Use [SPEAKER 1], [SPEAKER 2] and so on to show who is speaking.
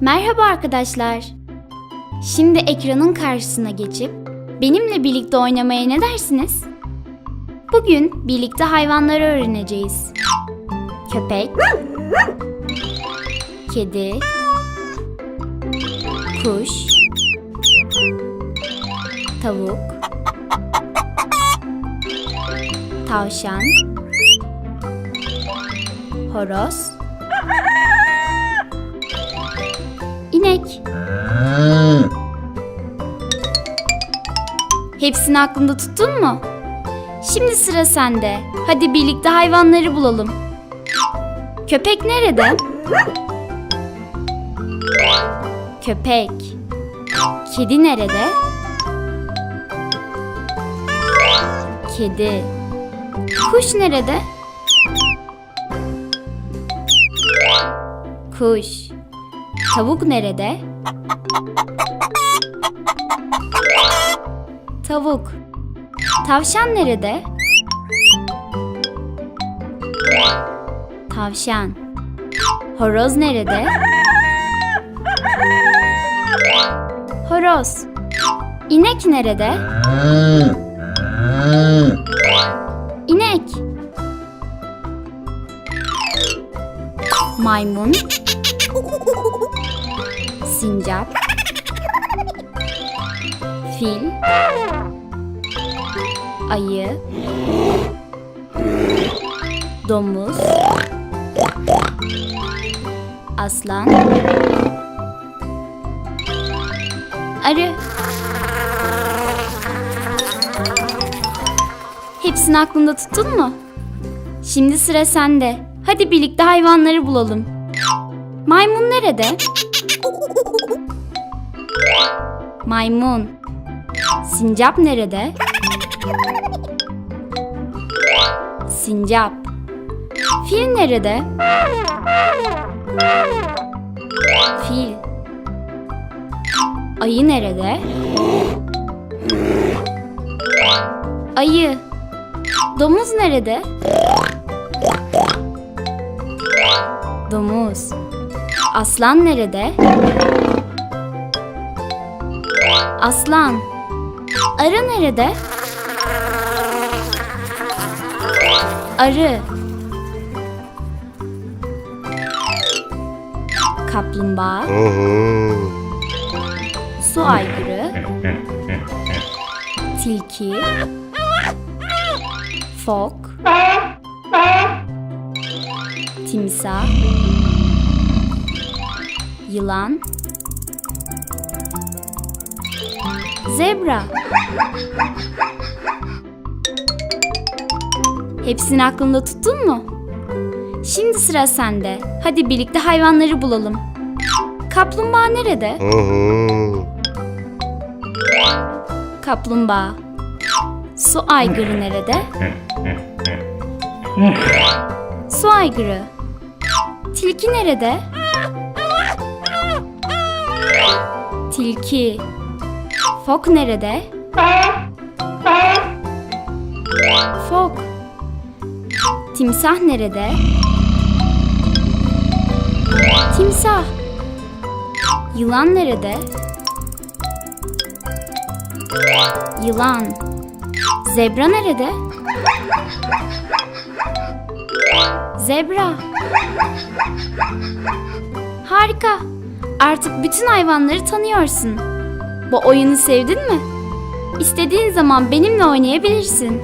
[SPEAKER 1] Merhaba arkadaşlar. Şimdi ekranın karşısına geçip benimle birlikte oynamaya ne dersiniz? Bugün birlikte hayvanları öğreneceğiz. Köpek, kedi, kuş, tavuk, tavşan, horoz, inek. Hepsini aklında tuttun mu? Şimdi sıra sende. Hadi birlikte hayvanları bulalım. Köpek nerede? Köpek. Kedi nerede? Kedi. Kuş nerede? Kuş. Tavuk nerede? Tavuk. Tavşan nerede? Tavşan. Horoz nerede? Horoz. İnek nerede? İnek. Maymun. Sincap. Fil. Ayı. Domuz. Aslan. Arı. Hepsini aklında tuttun mu? Şimdi sıra sende. Hadi birlikte hayvanları bulalım. Maymun nerede? Maymun. Sincap nerede? Sincap. Fil nerede? Fil. Ayı nerede? Ayı. Domuz nerede? Domuz. Aslan nerede? Aslan. Arı nerede? Arı. Kaplumbağa. Su aygırı. Tilki. Fok. Timsah. Yılan. Zebra. Hepsini aklında tuttun mu? Şimdi sıra sende. Hadi birlikte hayvanları bulalım. Kaplumbağa nerede? Kaplumbağa. Su aygırı nerede? Su aygırı. Tilki nerede? Tilki. Fok nerede? Fok. Timsah nerede? Timsah. Yılan nerede? Yılan. Zebra nerede? Zebra. Harika. Artık bütün hayvanları tanıyorsun. Bu oyunu sevdin mi? İstediğin zaman benimle oynayabilirsin.